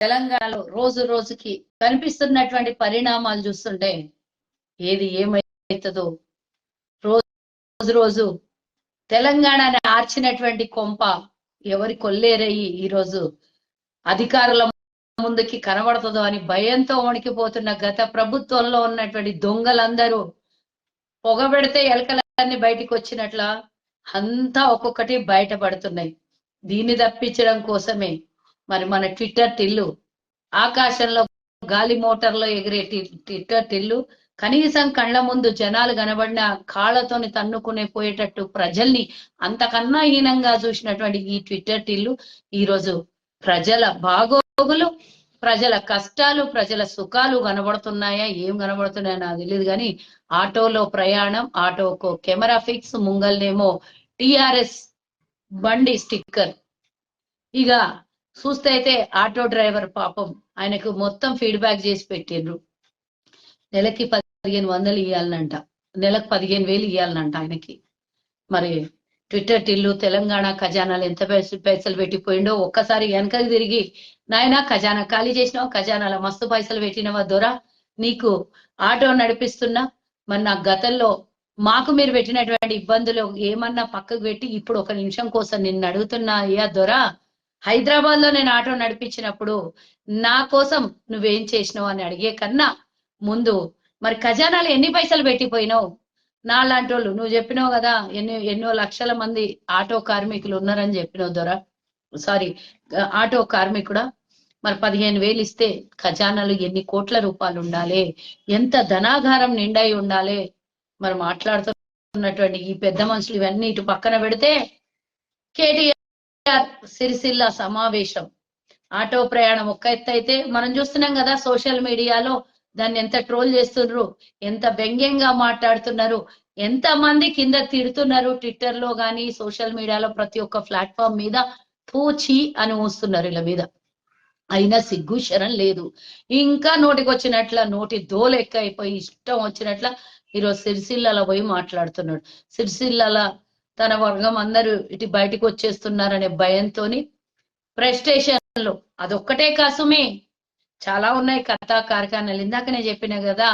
తెలంగాణలో రోజు రోజుకి కనిపిస్తున్నటువంటి పరిణామాలు చూస్తుంటే ఏది ఏమైతుందో? రోజు రోజు తెలంగాణని ఆర్చినటువంటి కొంప ఎవరి కొల్లేరయ్యి ఈరోజు అధికారుల ముందుకి కనబడుతుందో అని భయంతో వణికిపోతున్న గత ప్రభుత్వంలో ఉన్నటువంటి దొంగలందరూ పొగబెడితే ఎలకలన్నీ బయటికి వచ్చినట్ల అంతా ఒక్కొక్కటి బయటపడుతున్నాయి. దీన్ని తప్పించడం కోసమే మరి మన ట్విట్టర్ టిల్లు ఆకాశంలో గాలి మోటార్లో ఎగిరే ట్విట్టర్ టిల్లు కనీసం కళ్ళ ముందు జనాలు కనబడిన కాళ్ళతోని తన్నుకునే పోయేటట్టు ప్రజల్ని అంతకన్నా హీనంగా చూసినటువంటి ఈ ట్విట్టర్ టిల్లు ఈ రోజు ప్రజల బాగోగులు ప్రజల కష్టాలు ప్రజల సుఖాలు కనబడుతున్నాయా ఏం కనబడుతున్నాయో నాకు తెలియదు కానీ ఆటోలో ప్రయాణం ఆటోకు కెమెరా ఫిక్స్ ముంగల్నేమో టిఆర్ఎస్ బండి స్టిక్కర్. ఇక చూస్తే అయితే ఆటో డ్రైవర్ పాపం ఆయనకు మొత్తం ఫీడ్బ్యాక్ చేసి పెట్టిండ్రు. నెలకి పదిహేను వందలు ఇవ్వాలనంట నెలకు పదిహేను వేలు ఇవ్వాలనంట ఆయనకి. మరి ట్విట్టర్ టిల్లు తెలంగాణ ఖజానాలు ఎంత పైసలు పెట్టిపోయిండో ఒక్కసారి వెనకకి తిరిగి నాయన ఖజానా ఖాళీ చేసినావు ఖజానాల మస్తు పైసలు పెట్టినవా దొరా? నీకు ఆటో నడిపిస్తున్నా మరి నా గతంలో మాకు మీరు పెట్టినటువంటి ఇబ్బందులు ఏమన్నా పక్కకు పెట్టి ఇప్పుడు ఒక నిమిషం కోసం నిన్ను అడుగుతున్నా అయ్యా దొరా? హైదరాబాద్లో నేను ఆటో నడిపించినప్పుడు నా కోసం నువ్వేం చేసినావు అని అడిగే కన్నా ముందు మరి ఖజానాలు ఎన్ని పైసలు పెట్టిపోయినావు? నా లాంటి వాళ్ళు నువ్వు చెప్పినావు కదా ఎన్నో ఎన్నో లక్షల మంది ఆటో కార్మికులు ఉన్నారని చెప్పినావు ద్వారా సారీ ఆటో కార్మికుడా? మరి పదిహేను వేలు ఇస్తే ఖజానాలు ఎన్ని కోట్ల రూపాయలు ఉండాలి? ఎంత ధనాగారం నిండాయి ఉండాలి? మరి మాట్లాడుతున్నటువంటి ఈ పెద్ద మనుషులు ఇవన్నీ ఇటు పక్కన పెడితే కేటీఆర్ సిరిసిల్ల సమావేశం. ఆటో ప్రయాణం ఒక్క ఎత్తు అయితే మనం చూస్తున్నాం కదా సోషల్ మీడియాలో దాన్ని ఎంత ట్రోల్ చేస్తున్నారు ఎంత వ్యంగ్యంగా మాట్లాడుతున్నారు ఎంత మంది కింద తిడుతున్నారు ట్విట్టర్లో గాని సోషల్ మీడియాలో ప్రతి ఒక్క ప్లాట్ఫామ్ మీద పూచి అని వస్తున్నారు ఇలా మీద. అయినా సిగ్గు శరం లేదు. ఇంకా నోటికి వచ్చినట్ల నోటి దోలెక్క అయిపోయి ఇష్టం వచ్చినట్ల ఈరోజు సిరిసిల్లలో పోయి మాట్లాడుతున్నాడు. సిరిసిల్లల తన వర్గం అందరూ ఇటు బయటకు వచ్చేస్తున్నారనే భయంతోని ప్రెస్లో అదొక్కటే కాసుమే. చాలా ఉన్నాయి కథా కార్ఖానాలు. ఇందాకనే చెప్పిన కదా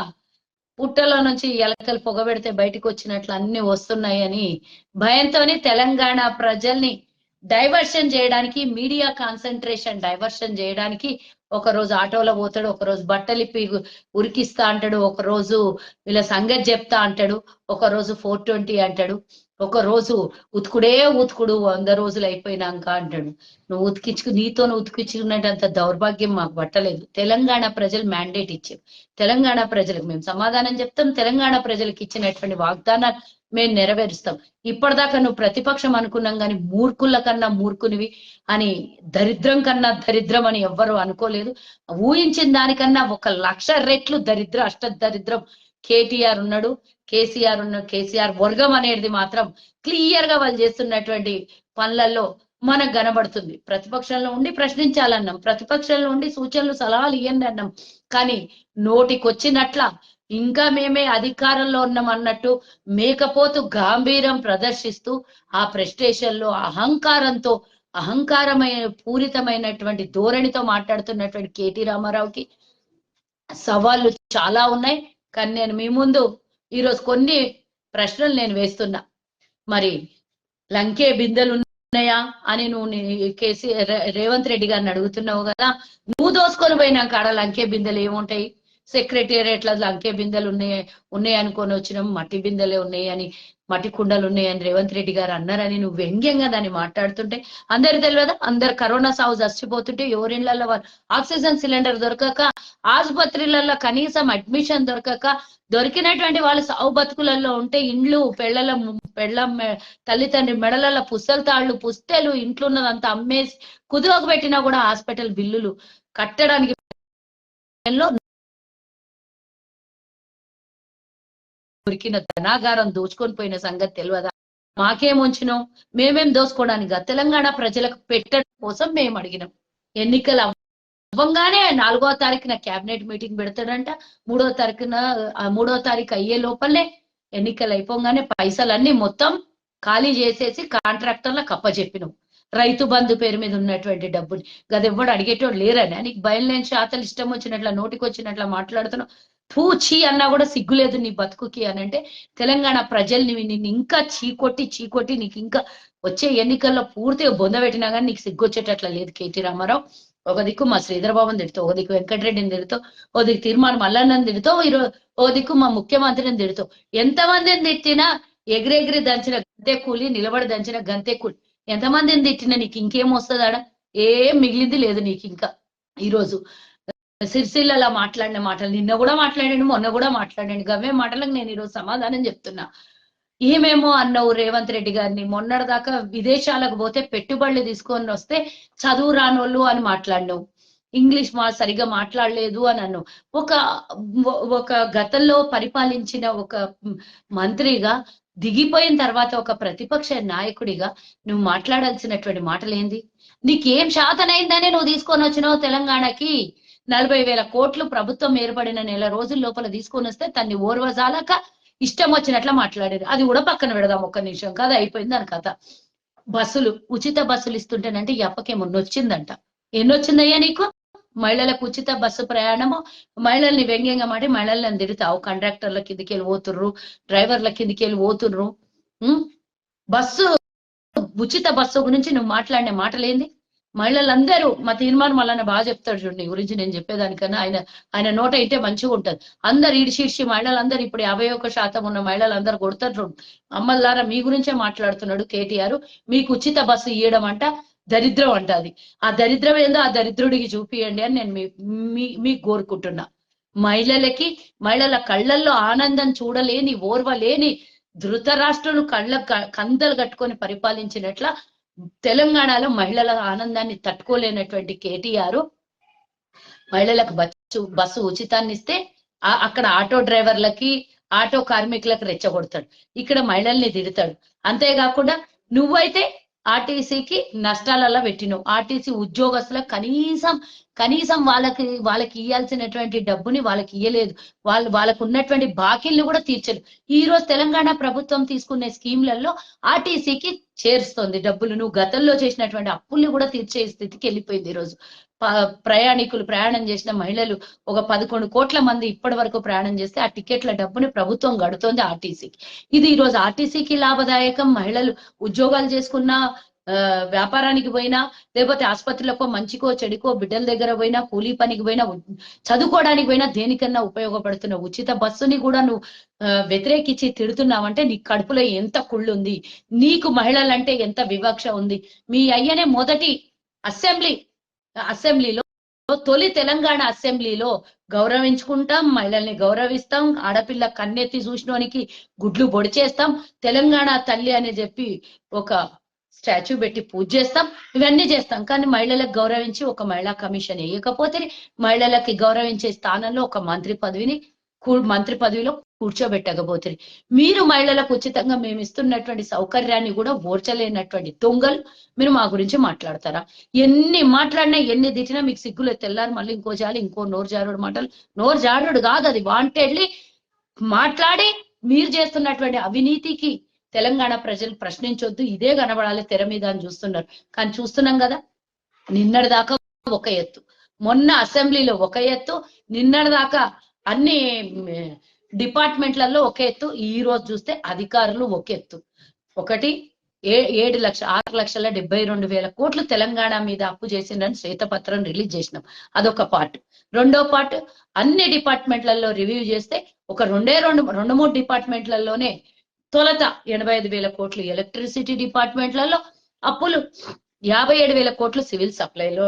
పుట్టలో నుంచి ఎలకలు పొగబెడితే బయటకు వచ్చినట్లు అన్ని వస్తున్నాయని భయంతోని తెలంగాణ ప్రజల్ని డైవర్షన్ చేయడానికి మీడియా కాన్సన్ట్రేషన్ డైవర్షన్ చేయడానికి ఒక రోజు ఆటోలో పోతాడు ఒక రోజు ఉరికిస్తా అంటాడు ఒక రోజు వీళ్ళ సంగతి చెప్తా అంటాడు ఒక రోజు ఫోర్ ట్వంటీ అంటాడు. ఒక రోజు ఉతుకుడే ఉతుకుడు వంద రోజులు అయిపోయినాక అంటాడు. నువ్వు ఉతికించుకు నీతో ఉతికించుకున్నట్టు దౌర్భాగ్యం మాకు పట్టలేదు. తెలంగాణ ప్రజలు మ్యాండేట్ ఇచ్చారు. తెలంగాణ ప్రజలకు మేము సమాధానం చెప్తాం. తెలంగాణ ప్రజలకు ఇచ్చినటువంటి వాగ్దానాలు మేము నెరవేరుస్తాం. ఇప్పటిదాకా నువ్వు ప్రతిపక్షం అనుకున్నాం కానీ మూర్ఖుల కన్నా మూర్ఖునివి అని దరిద్రం కన్నా దరిద్రం అని ఎవ్వరు అనుకోలేదు. ఊహించిన దానికన్నా ఒక లక్ష రెట్లు దరిద్ర అష్ట దరిద్రం కేటీఆర్ ఉన్నాడు. కేసీఆర్ ఉన్న కేసీఆర్ వర్గం అనేది మాత్రం క్లియర్గా వాళ్ళు చేస్తున్నటువంటి పనులలో మనకు కనబడుతుంది. ప్రతిపక్షంలో ఉండి ప్రశ్నించాలన్నాం ప్రతిపక్షంలో ఉండి సూచనలు సలహాలు ఇవ్వండి అన్నాం. కానీ నోటికొచ్చినట్ల ఇంకా మేమే అధికారంలో ఉన్నాం అన్నట్టు మేకపోతు గాంభీరం ప్రదర్శిస్తూ ఆ ప్రెస్టేషన్లో అహంకారంతో అహంకారమైన పూరితమైనటువంటి ధోరణితో మాట్లాడుతున్నటువంటి కేటీ రామారావుకి సవాళ్ళు చాలా ఉన్నాయి. కానీ నేను మీ ముందు ఈరోజు కొన్ని ప్రశ్నలు నేను వేస్తున్నా. మరి లంకే బిందెలు ఉన్నాయా అని నువ్వు కేసీ రేవంత్ రెడ్డి గారిని అడుగుతున్నావు కదా నువ్వు దోసుకొని పోయినా కాడ లంకే బిందెలు ఏముంటాయి? సెక్రటేరియట్లో లంకే బిందెలు ఉన్నాయి ఉన్నాయి అనుకొని వచ్చినాం. మట్టి బిందెలే ఉన్నాయి అని మట్టి కుండలు ఉన్నాయని రేవంత్ రెడ్డి గారు అన్నారని నువ్వు వ్యంగ్యంగా దాన్ని మాట్లాడుతుంటే అందరు తెలియదా? అందరు కరోనా సాగు చచ్చిపోతుంటే ఎవరిళ్ళలో వారు? ఆక్సిజన్ సిలిండర్ దొరకక ఆసుపత్రులలో కనీసం అడ్మిషన్ దొరకక దొరికినటువంటి వాళ్ళు సావు బతుకులలో ఉంటే ఇండ్లు పెళ్ళల పెళ్ళ తల్లిదండ్రి మెడలలో పుస్తల తాళ్ళు పుస్తెలు ఇంట్లో ఉన్నదంతా అమ్మేసి కుదువకు పెట్టినా కూడా హాస్పిటల్ బిల్లులు కట్టడానికి మురికిన ధనాగారం దోచుకొని పోయిన సంగతి తెలియదా? మాకేం ఉంచినాం మేమేం దోచుకోవడానికి తెలంగాణ ప్రజలకు పెట్టడం కోసం మేము అడిగినాం. ఎన్నికలు అవ్వంగానే నాలుగో తారీఖున కేబినెట్ మీటింగ్ పెడతాడంట. మూడో తారీఖున ఆ మూడో తారీఖు అయ్యే లోపలే ఎన్నికలు అయిపోగానే పైసలన్నీ మొత్తం ఖాళీ చేసేసి కాంట్రాక్టర్లకు అప్పచెప్పినాం రైతు బంధు పేరు మీద ఉన్నటువంటి డబ్బుని. గది ఎవ్వడు అడిగేటోడు లేరని? నీకు బయలులేని శాతలు ఇష్టం వచ్చినట్ల నోటికి వచ్చినట్ల మాట్లాడుతున్నావు. పూచి అన్నా కూడా సిగ్గులేదు నీ బతుకుకి అని అంటే తెలంగాణ ప్రజల్ని నిన్ను ఇంకా చీకొట్టి చీకొట్టి నీకు ఇంకా వచ్చే ఎన్నికల్లో పూర్తిగా బొందబెట్టినా కానీ నీకు సిగ్గొచ్చేటట్ల లేదు కేటీ రామారావు. ఒక దిక్కు మా శ్రీధర్ బాబుని తిడుతావు ఒక దిక్కు వెంకటరెడ్డిని తిడుతావు ఓ దిక్కు తీర్మానం మల్లన్నని తిడుతావు ఈరోజు ఓ దిక్కు మా ముఖ్యమంత్రిని తిడుతావు. ఎంతమందిని తిట్టినా ఎగిరెగిరి దంచిన గంతే కూలి నిలబడి దంచిన గంతే కూలి. ఎంతమందిని తిట్టినా నీకు ఇంకేం వస్తుందాడ ఏం మిగిలింది లేదు నీకు ఇంకా ఈరోజు. సిరిసిల్లలో మాట్లాడిన మాటలు నిన్న కూడా మాట్లాడాను మొన్న కూడా మాట్లాడాను గవే మాటలకు నేను ఈరోజు సమాధానం చెప్తున్నా. ఏమేమో అన్నావు రేవంత్ రెడ్డి గారిని మొన్నటిదాకా విదేశాలకు పోతే పెట్టుబడులు తీసుకొని వస్తే చదువు రానోళ్ళు అని మాట్లాడినావు. ఇంగ్లీష్ మా సరిగా మాట్లాడలేదు అని అన్నావు. ఒక ఒక గతంలో పరిపాలించిన ఒక మంత్రిగా దిగిపోయిన తర్వాత ఒక ప్రతిపక్ష నాయకుడిగా నువ్వు మాట్లాడాల్సినటువంటి మాటలేంది? నీకేం శాతనైందనే నువ్వు తీసుకొని వచ్చినావు తెలంగాణకి? నలభై వేల కోట్లు ప్రభుత్వం ఏర్పడిన నెల రోజుల లోపల తీసుకొని వస్తే తన్ని ఓర్వజాలక ఇష్టం వచ్చినట్ల మాట్లాడారు. అది కూడా పక్కన పెడదాం ఒక్క నిమిషం. కదా అయిపోయింది దాని కథ. బస్సులు ఉచిత బస్సులు ఇస్తుంటేనంటే ఈ అప్పకేమో వచ్చిందంట? ఎన్నొచ్చిందయ్యా నీకు? మహిళలకు ఉచిత బస్సు ప్రయాణము మహిళల్ని వ్యంగ్యంగా మాటి మహిళలను తిడతావు. కండక్టర్ల కిందికి వెళ్ళి పోతుర్రు డ్రైవర్ల కిందికి వెళ్ళి పోతుర్రు బస్సు ఉచిత బస్సు గురించి నువ్వు మాట్లాడిన మాటలేంది? మహిళలందరూ మా తీర్మానం మళ్ళీ బాగా చెప్తాడు చూడండి నీ గురించి నేను చెప్పేదానికన్నా ఆయన ఆయన నోట అయితే మంచిగా ఉంటది. అందరు ఈడిషిడిచి మహిళలందరూ ఇప్పుడు యాభై ఒక్క శాతం ఉన్న మహిళలందరూ కొడతారు అమ్మల్లారా మీ గురించే మాట్లాడుతున్నాడు కేటీఆర్. మీకు ఉచిత బస్సు ఇవ్వడం అంట దరిద్రం అంట అది. ఆ దరిద్రం ఏందో ఆ దరిద్రుడికి చూపియండి అని నేను మీ మీ మీకు కోరుకుంటున్నా. మహిళలకి మహిళల కళ్ళల్లో ఆనందం చూడలేని ఓర్వలేని ధృతరాష్ట్రులు కళ్ళ కందలు కట్టుకొని పరిపాలించినట్ల తెలంగాణలో మహిళల ఆనందాన్ని తట్టుకోలేనటువంటి కేటీఆర్ మహిళలకు బస్సు బస్సు ఉచితాన్ని ఇస్తే అక్కడ ఆటో డ్రైవర్లకి ఆటో కార్మికులకు రెచ్చగొడతాడు. ఇక్కడ మహిళల్ని తిడతాడు. అంతేకాకుండా నువ్వైతే ఆర్టీసీకి నష్టాలలో పెట్టినావు. ఆర్టీసీ ఉద్యోగస్తులకు కనీసం కనీసం వాళ్ళకి వాళ్ళకి ఇవ్వాల్సినటువంటి డబ్బుని వాళ్ళకి ఇవ్వలేదు వాళ్ళు వాళ్ళకు ఉన్నటువంటి బాకీలను కూడా తీర్చలేదు. ఈ రోజు తెలంగాణ ప్రభుత్వం తీసుకునే స్కీమ్లలో ఆర్టీసీకి చేరుస్తుంది డబ్బులు నువ్వు గతంలో చేసినటువంటి అప్పుల్ని కూడా తీర్చే స్థితికి వెళ్ళిపోయింది ఈ రోజు. ప్రయాణికులు ప్రయాణం చేసిన మహిళలు ఒక పదకొండు కోట్ల మంది ఇప్పటి వరకు ప్రయాణం చేస్తే ఆ టికెట్ల డబ్బుని ప్రభుత్వం గడుతోంది ఆర్టీసీకి. ఇది ఈ రోజు ఆర్టీసీకి లాభదాయకం. మహిళలు ఉద్యోగాలు చేసుకున్న ఆ, వ్యాపారానికి పోయినా లేకపోతే ఆసుపత్రులకో మంచికో చెడుకో బిడ్డల దగ్గర పోయినా కూలీ పనికి పోయినా చదువుకోవడానికి పోయినా దేనికన్నా ఉపయోగపడుతున్న ఉచిత బస్సుని కూడా నువ్వు వ్యతిరేకించి తిడుతున్నావంటే నీ కడుపులో ఎంత కుళ్ళు ఉంది నీకు మహిళలంటే ఎంత వివక్ష ఉంది? మీ అయ్యనే మొదటి అసెంబ్లీ అసెంబ్లీలో తొలి తెలంగాణ అసెంబ్లీలో గౌరవించుకుంటాం మహిళల్ని గౌరవిస్తాం ఆడపిల్ల కన్నెత్తి చూసినోనికి గుడ్లు పొడిచేస్తాం తెలంగాణ తల్లి అని చెప్పి ఒక స్టాచ్యూ పెట్టి పూజ చేస్తాం ఇవన్నీ చేస్తాం. కానీ మహిళలకు గౌరవించి ఒక మహిళా కమిషన్ వేయకపోతే మహిళలకి గౌరవించే స్థానంలో ఒక మంత్రి పదవిని కూ- మంత్రి పదవిలో కూర్చోబెట్టకపోతుంది మీరు మహిళలకు ఉచితంగా మేము ఇస్తున్నటువంటి సౌకర్యాన్ని కూడా ఓర్చలేనటువంటి దొంగలు మీరు మా గురించి మాట్లాడతారా? ఎన్ని మాట్లాడినా ఎన్ని తిట్టినా మీకు సిగ్గులు. తెల్లారు మళ్ళీ ఇంకో జాలి ఇంకో నోరు జారుడు మాటలు. నోరు జారుడు కాదు అది వాంటెడ్లీ మాట్లాడి మీరు చేస్తున్నటువంటి అవినీతికి తెలంగాణ ప్రజలు ప్రశ్నించొద్దు. ఇదే కనబడాలి తెర మీద అని చూస్తున్నారు. కానీ చూస్తున్నాం కదా నిన్నటి దాకా ఒక ఎత్తు. మొన్న అసెంబ్లీలో ఒక ఎత్తు. నిన్నటి దాకా అన్ని డిపార్ట్మెంట్లలో ఒక ఎత్తు. ఈ రోజు చూస్తే అధికారులు ఒక ఎత్తు. ఒకటి ఏ ఏడు లక్ష ఆరు లక్షల డెబ్బై రెండు వేల కోట్లు తెలంగాణ మీద అప్పు చేసిందని శ్వేతపత్రం రిలీజ్ చేసినాం. అదొక పార్ట్. రెండో పార్ట్ అన్ని డిపార్ట్మెంట్లలో రివ్యూ చేస్తే ఒక రెండే రెండు రెండు మూడు డిపార్ట్మెంట్లలోనే తొలత ఎనభై ఐదు వేల కోట్లు ఎలక్ట్రిసిటీ డిపార్ట్మెంట్లలో అప్పులు యాభై ఏడు వేల కోట్లు సివిల్ సప్లైలో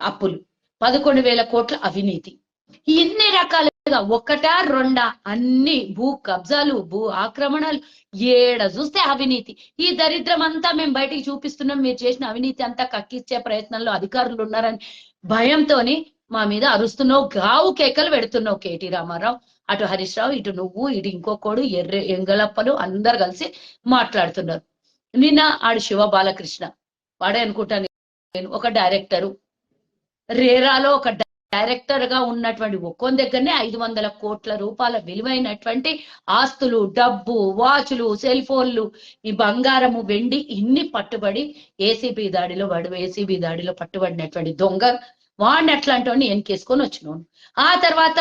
అప్పులు పదకొండు వేల కోట్ల అవినీతి. ఇన్ని రకాల ఒకటా రెండా అన్ని భూ కబ్జాలు భూ ఆక్రమణలు. ఏడ చూస్తే అవినీతి. ఈ దరిద్రం అంతా మేము బయటికి చూపిస్తున్నాం. మీరు చేసిన అవినీతి అంతా కక్కిచ్చే ప్రయత్నంలో అధికారులు ఉన్నారని భయంతోని మా మీద అరుస్తున్నావు గావు కేకలు పెడుతున్నావు కేటీ రామారావు. అటు హరీష్ రావు ఇటు నువ్వు ఇటు ఇంకొకడు ఎర్ర ఎంగలప్పలు అందరు కలిసి మాట్లాడుతున్నారు. నిన్న ఆడు శివ బాలకృష్ణ వాడే అనుకుంటాను నేను ఒక డైరెక్టరు. రేరాలో ఒక డైరెక్టర్గా ఉన్నటువంటి ఒక్కొని దగ్గరనే ఐదు వందల కోట్ల రూపాయల విలువైనటువంటి ఆస్తులు డబ్బు వాచ్లు సెల్ ఫోన్లు ఈ బంగారము వెండి ఇన్ని పట్టుబడి ఏసీబీ దాడిలో వాడు ఏసీబీ దాడిలో పట్టుబడినటువంటి దొంగ వాడిని అట్లాంటి ఎన్కేసుకొని వచ్చినాను ఆ తర్వాత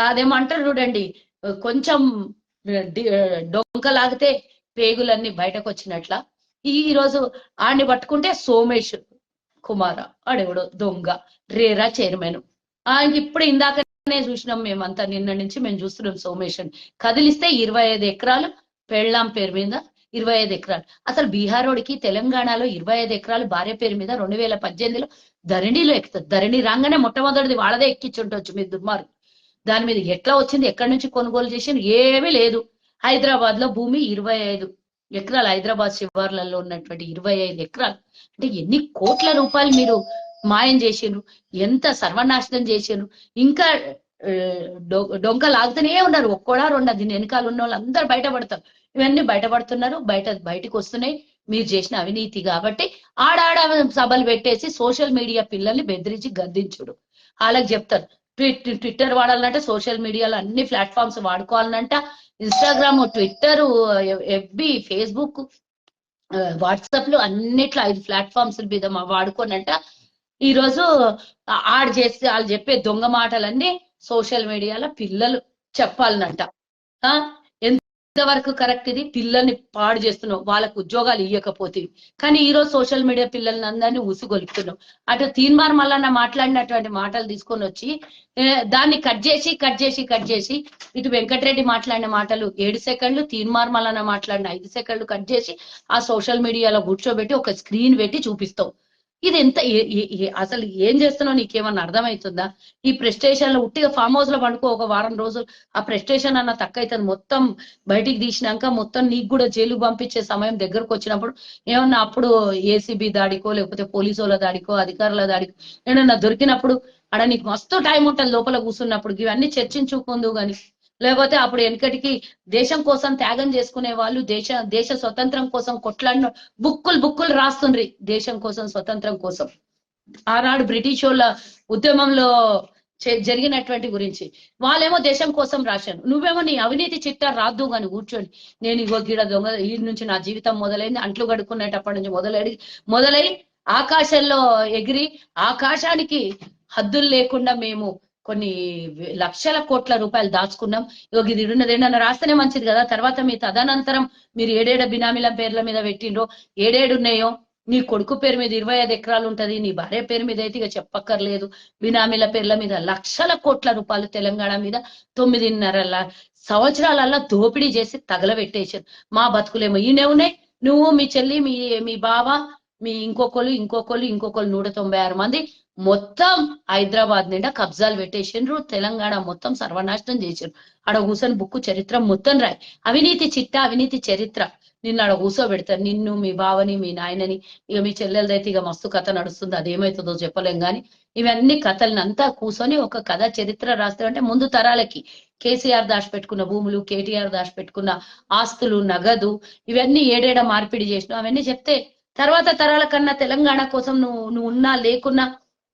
అదేమంటారు చూడండి కొంచెం డి- డొంక లాగితే పేగులన్నీ బయటకు వచ్చినట్ల ఈ రోజు ఆడిని పట్టుకుంటే సోమేష్ కుమార ఆడెవడో దొంగ రేరా చైర్మన్. ఆ ఇప్పుడు ఇందాకనే చూసినాం మేమంతా నిన్న నుంచి మేము చూస్తున్నాం సోమేష్ కదిలిస్తే ఇరవై ఐదు ఎకరాలు పెళ్ళాం పేరు మీద ఇరవై ఐదు ఎకరాలు. అసలు బీహారోడికి తెలంగాణలో ఇరవై ఐదు ఎకరాలు భార్య పేరు మీద రెండు వేల పద్దెనిమిదిలో ధరణిలో ఎక్కుతుంది ధరణి రాగానే మొట్టమొదటిది వాళ్ళదే ఎక్కించుంటొచ్చు మీరు దుర్మార్గు దాని మీద ఎట్లా వచ్చింది ఎక్కడి నుంచి కొనుగోలు చేసింది ఏమీ లేదు. హైదరాబాద్లో భూమి ఇరవై ఐదు ఎకరాలు హైదరాబాద్ శివార్లలో ఉన్నటువంటి ఇరవై ఐదు ఎకరాలు. అంటే ఎన్ని కోట్ల రూపాయలు మీరు మాయం చేసిండ్రు ఎంత సర్వనాశనం చేసిండ్రు. ఇంకా డొంక లాగుతూనే ఉన్నారు. ఒక్కడా రెండు దీని వెనకాల ఉన్న వాళ్ళు అందరు బయటపడతారు. ఇవన్నీ బయటపడుతున్నారు. బయట బయటకు వస్తున్నాయి. మీరు చేసిన అవినీతి కాబట్టి ఆడాడ సభలు పెట్టేసి సోషల్ మీడియా పిల్లల్ని బెదిరించి గద్దించుడు. వాళ్ళకి చెప్తారు. ట్విట్టర్ వాడాలంటే సోషల్ మీడియాలో అన్ని ప్లాట్ఫామ్స్ వాడుకోవాలంట. ఇన్స్టాగ్రామ్ ట్విట్టర్ ఎఫ్బి ఫేస్బుక్ వాట్సాప్లో అన్నిట్లో ఐదు ప్లాట్ఫామ్స్ మీద వాడుకోనంట. ఈ రోజు ఆడు చేసి వాళ్ళు చెప్పే దొంగ మాటలన్నీ సోషల్ మీడియాలో పిల్లలు చెప్పాలనంట. ఆ ఎంతవరకు కరెక్ట్ ఇది? పిల్లల్ని పాడు చేస్తున్నావు. వాళ్ళకు ఉద్యోగాలు ఇవ్వకపోతే కానీ ఈ రోజు సోషల్ మీడియా పిల్లల్ని అందరినీ ఉసుగొలుపుతున్నావు అటు తీన్మార్ మల్లన్న మాట్లాడినటువంటి మాటలు తీసుకొని వచ్చి దాన్ని కట్ చేసి కట్ చేసి కట్ చేసి ఇటు వెంకటరెడ్డి మాట్లాడిన మాటలు ఏడు సెకండ్లు తీన్మార్ మల్లన్న మాట్లాడిన ఐదు సెకండ్లు కట్ చేసి ఆ సోషల్ మీడియాలో కూర్చోబెట్టి ఒక స్క్రీన్ పెట్టి చూపిస్తావు. ఇది ఎంత అసలు ఏం చేస్తున్నావు? నీకేమన్నా అర్థమవుతుందా ఈ ప్రెస్టేషన్లో ఉట్టిగా ఫామ్ హౌస్లో పండుకో ఒక వారం రోజులు. ఆ ప్రెస్టేషన్ అన్న తక్కువ అవుతుంది మొత్తం బయటికి తీసినాక మొత్తం నీకు కూడా జైలు పంపించే సమయం దగ్గరకు వచ్చినప్పుడు ఏమన్నా అప్పుడు ఏసీబీ దాడికో లేకపోతే పోలీసు వాళ్ళ దాడికో అధికారుల దాడికో ఏమన్నా దొరికినప్పుడు అక్కడ నీకు మస్తు టైం ఉంటుంది లోపల కూర్చున్నప్పుడు. ఇవన్నీ చర్చించుకుందు గాని. లేకపోతే అప్పుడు వెనకటికి దేశం కోసం త్యాగం చేసుకునే వాళ్ళు దేశ దేశ స్వతంత్రం కోసం కొట్లాడిన బుక్కులు బుక్కులు రాస్తుండ్రి దేశం కోసం స్వతంత్రం కోసం. ఆనాడు బ్రిటిష్ వాళ్ళ ఉద్యమంలో చే- జరిగినటువంటి గురించి. వాళ్ళేమో దేశం కోసం రాశాను నువ్వేమో నీ అవినీతి చిట్టా రాద్దు కానీ కూర్చోండి నేను ఇగో గీడ దొంగ ఈ నుంచి నా జీవితం మొదలైంది అంట్లు కడుక్కునేటప్పటి నుంచి మొదలై మొదలై ఆకాశంలో ఎగిరి ఆకాశానికి హద్దులు లేకుండా మేము కొన్ని లక్షల కోట్ల రూపాయలు దాచుకున్నాం. ఇగో ఇది ఉన్నది రాస్తేనే మంచిది కదా. తర్వాత మీ తదనంతరం మీరు ఏడేడ బినామీల పేర్ల మీద పెట్టిండ్రో ఏడేడు ఉన్నాయో నీ కొడుకు పేరు మీద ఇరవై ఐదు ఎకరాలు ఉంటది నీ భార్య పేరు మీద అయితే ఇక చెప్పక్కర్లేదు. బినామీల పేర్ల మీద లక్షల కోట్ల రూపాయలు తెలంగాణ మీద తొమ్మిదిన్నర సంవత్సరాలల్లా దోపిడీ చేసి తగలబెట్టేశారు. మా బతుకులేమో ఈయనే ఉన్నాయి నువ్వు మీ చెల్లి మీ మీ బావ మీ ఇంకొకళ్ళు ఇంకొకళ్ళు ఇంకొకళ్ళు నూట తొంభై ఆరు మంది మొత్తం హైదరాబాద్ నిండా కబ్జాలు పెట్టేసిండ్రు. తెలంగాణ మొత్తం సర్వనాశనం చేసిండ్రు. ఆడ కూర్చొని బుక్కు చరిత్ర మొత్తం రాయి. అవినీతి చిట్ట అవినీతి చరిత్ర. నిన్ను ఆడ కూర్చోబెడతారు నిన్ను మీ బావని మీ నాయనని ఇక మీ చెల్లెలదైతే ఇక మస్తు కథ నడుస్తుంది. అదేమవుతుందో చెప్పలేం కానీ ఇవన్నీ కథలను అంతా కూర్చొని ఒక కథ చరిత్ర రాస్తారంటే ముందు తరాలకి కేసీఆర్ దాచిపెట్టుకున్న భూములు కేటీఆర్ దాచిపెట్టుకున్న ఆస్తులు నగదు ఇవన్నీ ఏడేడ మార్పిడి చేసినావు? అవన్నీ చెప్తే తర్వాత తరాల కన్నా తెలంగాణ కోసం నువ్వు నువ్వు ఉన్నా లేకున్నా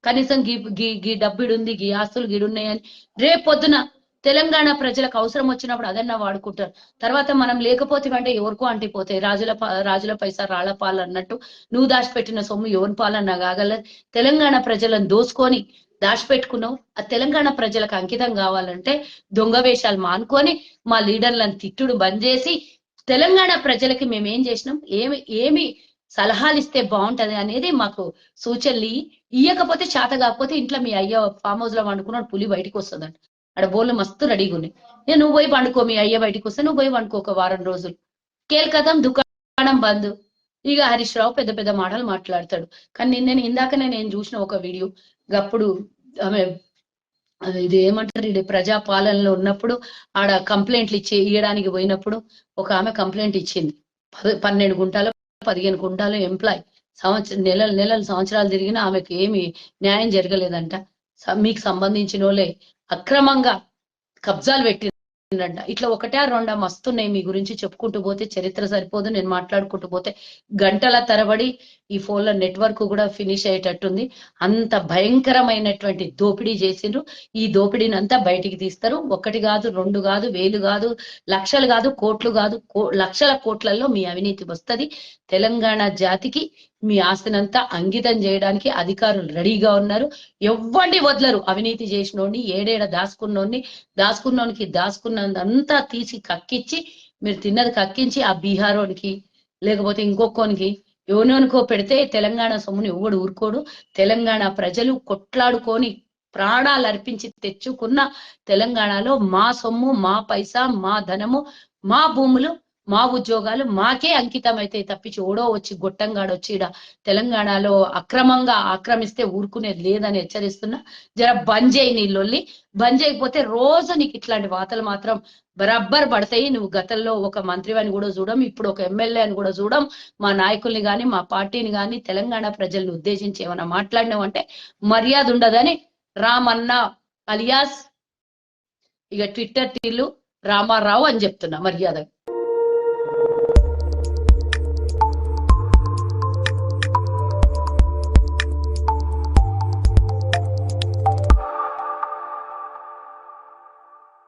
కనీసం గీ గీ గీ డబ్బిడుంది గీ ఆస్తులు గీడున్నాయని రేపు పొద్దున తెలంగాణ ప్రజలకు అవసరం వచ్చినప్పుడు అదన్నా వాడుకుంటారు. తర్వాత మనం లేకపోతే అంటే ఎవరికో అంటిపోతాయి. రాజుల రాజుల పైసా రాళ్ళ పాలు అన్నట్టు నువ్వు దాచిపెట్టిన సొమ్ము ఎవరి పాలన్నా కాగలదు. తెలంగాణ ప్రజలను దోసుకొని దాచిపెట్టుకున్నావు. ఆ తెలంగాణ ప్రజలకు అంకితం కావాలంటే దొంగ వేషాలు మానుకొని మా లీడర్లను తిట్టుడు బంద్ చేసి తెలంగాణ ప్రజలకి మేము ఏం చేసినాం? ఏమి ఏమి సలహాలు ఇస్తే బాగుంటది అనేది మాకు సూచనలు ఇయ్యకపోతే చేత కాకపోతే ఇంట్లో మీ అయ్య ఫామ్ హౌస్లో వండుకున్నాడు పులి బయటకు వస్తుందంట. ఆడ బోళ్ళు మస్తు రెడీగా ఉన్నాయి. నేను నువ్వు పోయి పండుకో మీ అయ్య బయటకు వస్తే నువ్వు పోయి పండుకో ఒక వారం రోజులు. కేల్కతం దుకాణం బంద్. ఇక హరీష్ రావు పెద్ద పెద్ద మాటలు మాట్లాడతాడు. కానీ నిన్న నేను ఇందాకనే నేను చూసిన ఒక వీడియో. అప్పుడు ఆమె ఇది ఏమంటారు ఇది ప్రజా పాలనలో ఉన్నప్పుడు ఆడ కంప్లైంట్లు ఇచ్చి ఇవ్వడానికి పోయినప్పుడు ఒక ఆమె కంప్లైంట్ ఇచ్చింది. పన్నెండు గుంటాలు పదిహేను గుండాలు ఎంప్లాయ్. సంవత్సరం నెలలు నెలలు సంవత్సరాలు తిరిగినా ఆమెకు ఏమి న్యాయం జరగలేదంట. మీకు సంబంధించిన వాళ్ళే అక్రమంగా కబ్జాలు పెట్టి ఇట్లా ఒకటే రెండా మస్తున్నాయి మీ గురించి చెప్పుకుంటూ పోతే చరిత్ర సరిపోదు నేను మాట్లాడుకుంటూ పోతే. గంటల తరబడి ఈ ఫోన్లో నెట్వర్క్ కూడా ఫినిష్ అయ్యేటట్టుంది. అంత భయంకరమైనటువంటి దోపిడీ చేసిండ్రు. ఈ దోపిడీని అంతా బయటికి తీస్తారు. ఒకటి కాదు రెండు కాదు వేలు కాదు లక్షలు కాదు కోట్లు కాదు కో- లక్షల కోట్లలో మీ అవినీతి వస్తది. తెలంగాణ జాతికి మీ ఆస్తినంతా అంకితం చేయడానికి అధికారులు రెడీగా ఉన్నారు. ఎవ్వండి వదలరు. అవినీతి చేసినోడిని ఏడేడ దాసుకున్నోడిని దాచుకున్నోనికి దాసుకున్నంతా తీసి కక్కిచ్చి మీరు తిన్నది కక్కించి ఆ బీహారోనికి లేకపోతే ఇంకొకనికి ఎవనోనికో పెడితే తెలంగాణ సొమ్ముని ఎవడు ఊరుకోడు. తెలంగాణ ప్రజలు కొట్లాడుకొని ప్రాణాలు అర్పించి తెచ్చుకున్న తెలంగాణలో మా సొమ్ము మా పైసా మా ధనము మా భూములు మా ఉద్యోగాలు మాకే అంకితం అయితే తప్పించి ఓడో వచ్చి గొట్టంగాడు వచ్చి ఈడ తెలంగాణలో అక్రమంగా ఆక్రమిస్తే ఊరుకునేది లేదని హెచ్చరిస్తున్నా. జర బంద్ చేయి నీ లొల్లి బంద్ చేయకపోతే రోజు నీకు ఇట్లాంటి వార్తలు మాత్రం బరబ్బర్ పడతాయి. నువ్వు గతంలో ఒక మంత్రివని కూడా చూడం ఇప్పుడు ఒక ఎమ్మెల్యే అని కూడా చూడం. మా నాయకుల్ని గాని మా పార్టీని గాని తెలంగాణ ప్రజల్ని ఉద్దేశించి ఏమైనా మాట్లాడినావు అంటే మర్యాద ఉండదని రామన్న అలియాస్ ఇక ట్విట్టర్ టీలు రామారావు అని చెప్తున్నా మర్యాద